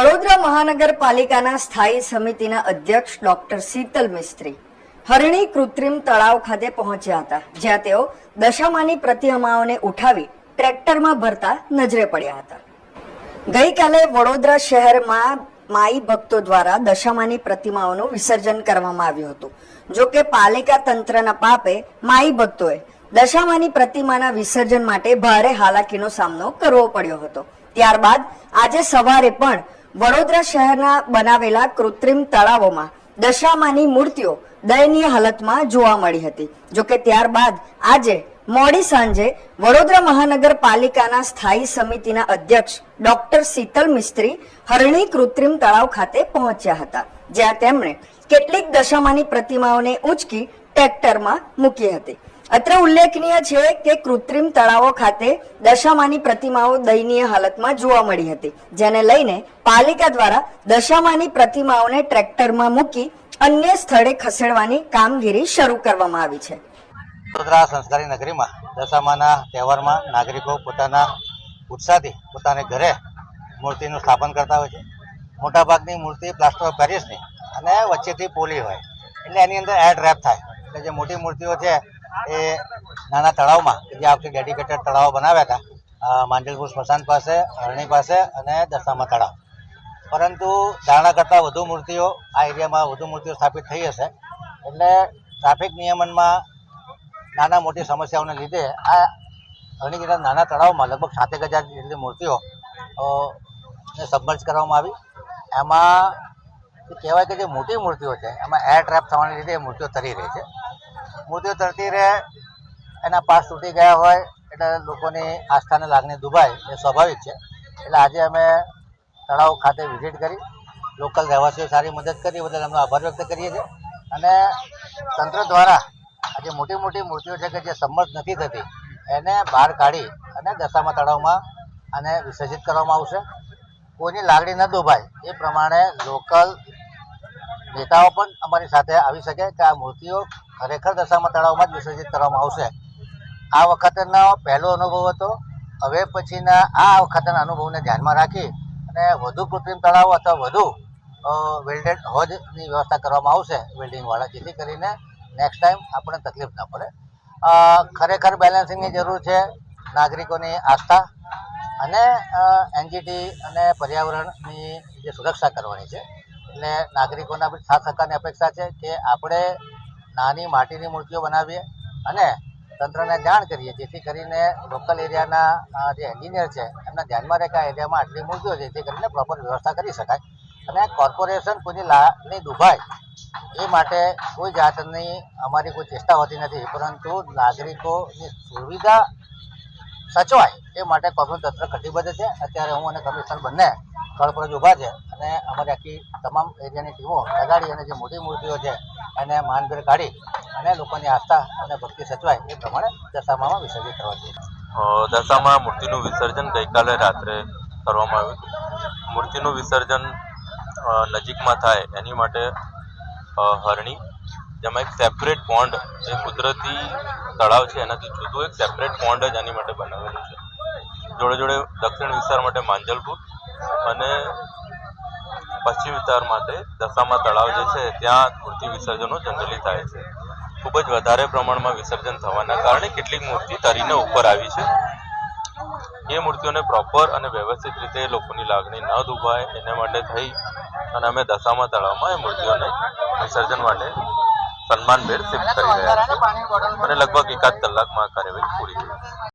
વડોદરા મહાનગરપાલિકાના સ્થાયી સમિતિના અધ્યક્ષ ડોક્ટર શીતલ મિસ્ત્રી હરણી કૃત્રિમ તળાવ ખાતે પહોંચ્યા હતા, જ્યાં તેઓ દશામાની પ્રતિમાઓને ઉઠાવી ટ્રેક્ટરમાં ભરતા નજરે પડ્યા હતા. ગઈકાલે વડોદરા શહેરમાં માઈ ભક્તો દ્વારા દશામાની પ્રતિમાઓનું વિસર્જન કરવામાં આવ્યું હતું. જો કે પાલિકા તંત્રના પાપે માઈ ભક્તોએ દશામાની પ્રતિમાના વિસર્જન માટે ભારે હાલાકીનો સામનો કરવો પડ્યો હતો. ત્યારબાદ આજે સવારે પણ વડોદરા શહેરના બનાવેલા કૃત્રિમ તળાવોમાં દશામાની મૂર્તિઓ દયનીય હાલતમાં જોવા મળી હતી. જોકે ત્યારબાદ આજે મોડી સાંજે વડોદરા મહાનગરપાલિકાના સ્થાયી સમિતિના અધ્યક્ષ ડોક્ટર શીતલ મિસ્ત્રી હરણી કૃત્રિમ તળાવ ખાતે પહોંચ્યા હતા, જ્યાં તેમણે કેટલીક દશામાની પ્રતિમાઓને ઉંચકી ટ્રેક્ટરમાં મૂકી હતી. અત્રે ઉલ્લેખનીય છે કે કૃત્રિમ તળાવો ખાતે દશામાની પ્રતિમાઓ દયનીય હાલતમાં જોવા મળી હતી, જેને લઈને પાલિકા દ્વારા દશામાની પ્રતિમાઓને ટ્રેક્ટરમાં મૂકી અન્ય સ્થળે ખસેડવાની કામગીરી શરૂ કરવામાં આવી છે. વડોદરા સંસ્કારી નગરીમાં દશામાના તહેવારમાં નાગરિકો પોતાના ઉત્સાહથી પોતાને ઘરે મૂર્તિનું સ્થાપન કરતા હોય છે. મોટાભાગની મૂર્તિ પ્લાસ્ટર ઓફ પેરિસની અને વચ્ચેથી પોલી હોય. એટલે એની અંદર એડ રેપ થાય. એટલે જે મોટી મૂર્તિઓ છે એ નાના તળાવમાં જે આપણે ડેડિકેટેડ તળાવો બનાવ્યા હતા માંડલપુર સ્મશાન પાસે, અરણી પાસે અને દસામા તળાવ. પરંતુ ધારણા કરતાં વધુ મૂર્તિઓ આ એરિયામાં વધુ મૂર્તિઓ સ્થાપિત થઈ હશે. એટલે ટ્રાફિક નિયમનમાં નાના મોટી સમસ્યાઓને લીધે આ ઘણી બધા નાના તળાવમાં લગભગ સાતેક હજાર જેટલી મૂર્તિઓ સબમર્જ કરવામાં આવી. એમાં કહેવાય કે જે મોટી મૂર્તિઓ છે, એમાં એર ટ્રેપ થવાને લીધે એ મૂર્તિઓ તરી રહી છે. મૂર્તિઓ તરતી રહે, એના પાસ તૂટી ગયા હોય, એટલે લોકોની આસ્થાને લાગણી દુભાય, એ સ્વાભાવિક છે. એટલે આજે અમે તળાવ ખાતે વિઝિટ કરી લોકલ રહેવાસીઓ સારી મદદ કરી બદલ એમનો આભાર વ્યક્ત કરીએ છીએ. અને તંત્ર દ્વારા આજે મોટી મોટી મૂર્તિઓ છે કે જે સંમત નથી થતી, એને બહાર કાઢી અને દશામા તળાવમાં અને વિસર્જિત કરવામાં આવશે. કોઈની લાગણી ન દુભાય, એ પ્રમાણે લોકલ નેતાઓ પણ અમારી સાથે આવી શકે કે આ મૂર્તિઓ ખરેખર દશામાં તળાવમાં જ વિસર્જિત કરવામાં આવશે. આ વખતનો પહેલો અનુભવ હતો. હવે પછીના આ વખતના અનુભવને ધ્યાનમાં રાખી અને વધુ કૃત્રિમ તળાવો અથવા વધુ વેલ્ડેડ હોજની વ્યવસ્થા કરવામાં આવશે વેલ્ડિંગવાળા જેથી કરીને નેક્સ્ટ ટાઈમ આપણને તકલીફ ના પડે. ખરેખર બેલેન્સિંગની જરૂર છે નાગરિકોની આસ્થા અને એનજીટી અને પર્યાવરણની જે સુરક્ષા કરવાની છે. એટલે નાગરિકોના સાથ સહકારની અપેક્ષા છે કે આપણે નાની માટીની મૂર્તિઓ બનાવીએ અને તંત્રને જાણ કરીએ, જેથી કરીને લોકલ એરિયાના જે એન્જિનિયર છે, એમના ધ્યાનમાં રહે કે આ એરિયામાં આટલી મૂર્તિઓ છે, જેથી કરીને પ્રોપર વ્યવસ્થા કરી શકાય. અને કોર્પોરેશન કોઈની લાની દુભાય, એ માટે કોઈ જાતની અમારી કોઈ ચેષ્ટા હોતી નથી, પરંતુ નાગરિકોની સુવિધા સચવાય, એ માટે કોર્પોરેશન તંત્ર કટિબદ્ધ છે. અત્યારે હું અને કમિશનર બંને સ્થળ પર જ ઊભા છે અને અમારી આખી તમામ એરિયાની ટીમો લગાડી અને જે મોટી મૂર્તિઓ છે એને માનભેર કાઢી અને લોકોની આસ્થા અને ભક્તિ સચવાય એ પ્રમાણે દશામામાં વિસર્જિત કરવા જોઈએ દશામાં મૂર્તિનું વિસર્જન ગઈકાલે રાત્રે કરવામાં આવ્યું મૂર્તિનું વિસર્જન નજીકમાં થાય એની માટે હરણી, જેમાં એક સેપરેટ પોન્ડ જે કુદરતી તળાવ છે એનાથી જુદું એક સેપરેટ પોન્ડ જ આની માટે બનાવેલું છે. જોડે જોડે દક્ષિણ વિસ્તાર માટે માંજલપુર અને પશ્ચિમ વિસ્તાર માટે દશામાં તળાવ જે છે, ત્યાં મૂર્તિ વિસર્જનો જનરલી થાય છે. ખૂબ જ વધારે પ્રમાણમાં વિસર્જન થવાના કારણે કેટલીક મૂર્તિ તરીને ઉપર આવી છે. એ મૂર્તિઓને પ્રોપર અને વ્યવસ્થિત રીતે લોકોની લાગણી ન દુભાય, એને માટે થઈ અને અમે દશામાં તળાવમાં એ મૂર્તિઓને વિસર્જન માટે સન્માનભેર શિફ્ટ કરી રહ્યા છે અને લગભગ એકાદ કલાકમાં કાર્યવાહી પૂરી થઈ